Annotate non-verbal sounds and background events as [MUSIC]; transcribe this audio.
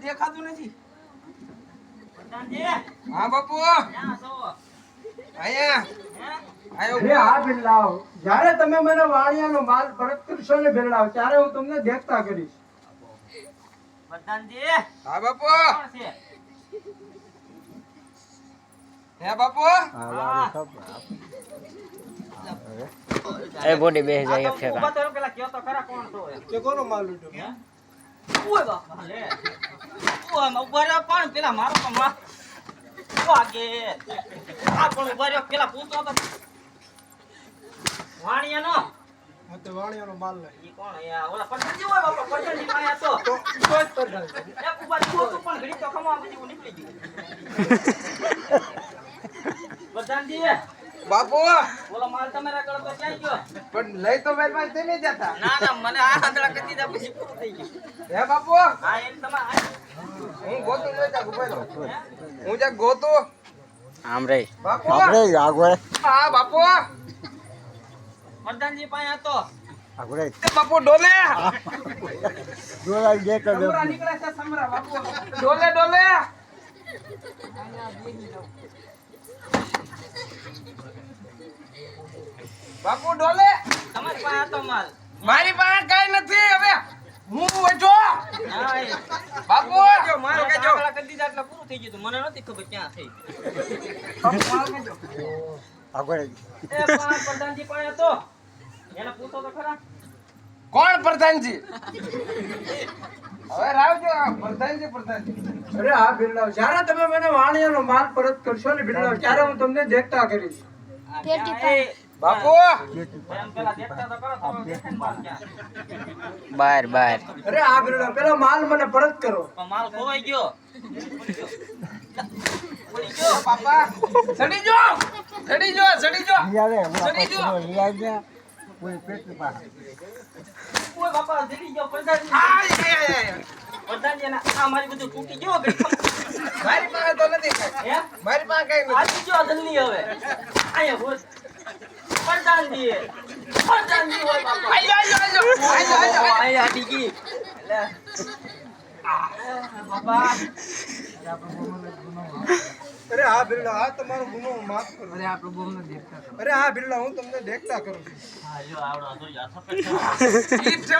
દેખાતું નથી હા બાપુ જ્યારે તમે મને વાણિયાનો માલ પરત કરશો ને બિરલાઓ ત્યારે હું તમને દેખતા કરીશ. વરદાનજી. હા બાપુ. કોણ છે? હે બાપુ. એ બોડી બેહ જાય એક ફેરા. તો પેલા કયો તો ખરા કોણ તો કે કોનો માલ લૂટ્યો ઓય બાપા લે. ઓય ઉભરા પણ પેલા મારો તો માં વાગે. આ પણ ઉભરા પેલા પૂછો તો. વાણિયાનો? હા તો વાણિયાનો માલ લે ઈ કોણ યા ઓલા પઠાણ જેવો બાપા પઠાણ બાપુ! બોલો માલ તમારા ગળે તો ક્યાં ગયો પણ લઈ તો મારી પાસે નહીં જતા. ના ના મને આ આંધળા કરી દીધા પછી પૂરું થઈ ગયું. હે બાપુ? હા એમ તમારે હું ગોતું લઈ જા ઊભો હું જા ગોતું. આમ રે બાપુ! આપણે આગળ હા બાપુ! મરદાનજી પાસે હતો. આગળ બાપુ ડોલે! જોડાઈ દે તો સમરા નીકળે છે સમરા બાપુ. ડોલે ડોલે. બાપુ ડોલે. તમારી પાસે હતો માલ. મારી પાસે કઈ નથી. હવે હું વજો બાપુ જો મારો કે જો કરી દીધા એટલે પૂરું થઈ ગયું મને નથી ખબર ક્યાં થઈ આગળ એ પણ પ્રધાનજી પાસે હતો. એને પૂછો તો ખરા. કોણ પ્રધાનજી હવે રાવજો પ્રધાનજી પ્રધાનજી અરે આ બિરલાવ જ્યારે તમે મને વાણિયાનો માલ પરત કરશો ને બિરલાવ ત્યારે હું તમને દેખતા કરીશ બાપુ બાર બાર અરે આ બિરલાવ પેલો માલ મને પરત કરો માલ ખોવાઈ ગયો ચડી ગયો પાપા ચડી જો ચડી જો ચડી જો કોઈ પેટ પા કોઈ બાપા દેખી ગયો પ્રધાન હા પ્રધાન આ મારી બધું તૂટી ગયો મારી પાસે તો નથી. હે? મારી પાસે કઈ નથી. આજી જો જલ્દી હવે? આયા બોલ. પ્રધાન જી પ્રધાન જી હોય બાપા. આયો આયો આયો આયો આયા ડીગી બાપા. આપણે બોલવાનું ગુનો અરે હા બિરલા આ તમારો ગુનો માફ કરો અરે આ પ્રભુ અમને દેખતા કરો. અરે હા બિરલા હું તમને દેખતા કરું છું. હા જો આવડો તો આ [LAUGHS] ઈ